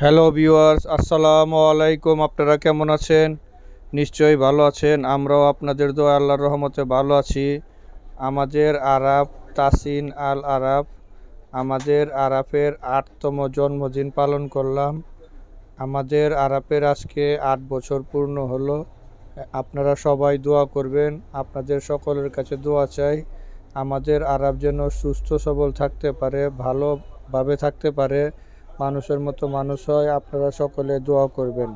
Hello viewers, আসসালামু আলাইকুম। আপনারা কেমন আছেন? নিশ্চয়ই ভালো আছেন। আমরাও আপনাদের দোয়া, আল্লাহর রহমতে ভালো আছি। আমাদের আরাফ তাসিন আল আরাফ আমাদের আরাফের আটতম জন্মদিন পালন করলাম। আমাদের আরাফের আজকে আট বছর পূর্ণ হলো। আপনারা সবাই দোয়া করবেন। আপনাদের সকলের কাছে দোয়া চাই। আমাদের আরাফ যেন সুস্থ সবল থাকতে পারে, ভালোভাবে থাকতে পারে। মানুষের মতো মানুষ হয় আপনারা সকলে দোয়া করবেন।